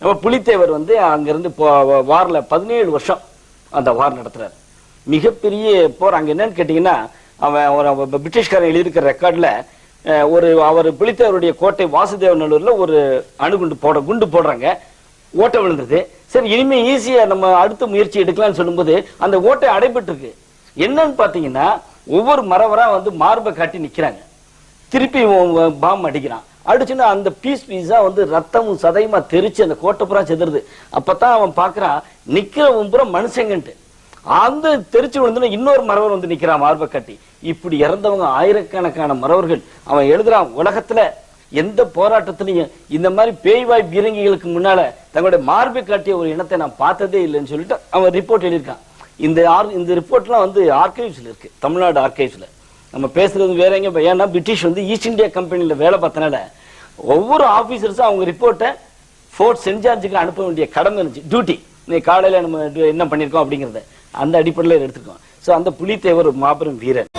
நம்ம புலித்தேவர் வந்து அங்கிருந்து வாரில் பதினேழு வருஷம் அந்த வார் நடத்துறாரு. மிகப்பெரிய போர். அங்கே என்னன்னு கேட்டிங்கன்னா அவன் ஒரு அவன் பிரிட்டிஷ்காரன் எழுதியிருக்கிற ரெக்கார்டில் ஒரு அவர் புலித்தேவருடைய கோட்டை வாசுதேவநல்லூர்ல ஒரு அணுகுண்டு போட குண்டு போடுறாங்க. ஓட்டை விழுந்தது சரி இனிமேல் ஈஸியாக நம்ம அடுத்த முயற்சி எடுக்கலாம்னு சொல்லும்போது அந்த ஓட்டை அடைபட்டுருக்கு என்னன்னு பார்த்தீங்கன்னா ஒவ்வொரு மரவராக வந்து மார்பை காட்டி நிற்கிறாங்க திருப்பி பாம் அடிக்கிறான். அடிச்சுன்னா அந்த பீஸ் பீஸா வந்து ரத்தமும் சதையுமா தெரிச்சு அந்த கோட்டை புறா செதுருது அப்பதான் அவன் பாக்குறான் நிக்கிறவன் புறம் மனுஷங்கன்ட்டு. அந்த தெரிச்சு விழுந்துன்னு இன்னொரு மரவர் வந்து நிக்கிறான் மார்பை கட்டி. இப்படி இறந்தவங்க ஆயிரக்கணக்கான மறவர்கள் அவன் எழுதுறான் உலகத்துல எந்த போராட்டத்திலையும் இந்த மாதிரி பேய்வாய் பீரங்கிகளுக்கு முன்னால தங்களுடைய மார்பை காட்டிய ஒரு இனத்தை நான் பார்த்ததே இல்லைன்னு சொல்லிட்டு அவன் ரிப்போர்ட் எழுதியிருக்கான். இந்த ஆர் இந்த ரிப்போர்ட்லாம் வந்து ஆர்கைவ்ஸ்ல இருக்கு தமிழ்நாடு ஆர்கைவ்ஸ்ல நம்ம பேசுறது வேற எங்க ஏன்னா பிரிட்டிஷ் வந்து ஈஸ்ட் இந்தியா கம்பெனியில வேலை பார்த்தனால ஒவ்வொரு ஆபீசர்ஸும் அவங்க ரிப்போர்ட்டை ஃபோர்ட் சென்ட் ஜார்ஜுக்கு அனுப்ப வேண்டிய கடமை இருந்துச்சு. டியூட்டி இன்னைக்கு காலையில நம்ம என்ன பண்ணிருக்கோம் அப்படிங்கறத அந்த அடிப்படையில் எடுத்துருக்கோம். சோ அந்த புலித்தேவர் மாபெரும் வீரர்.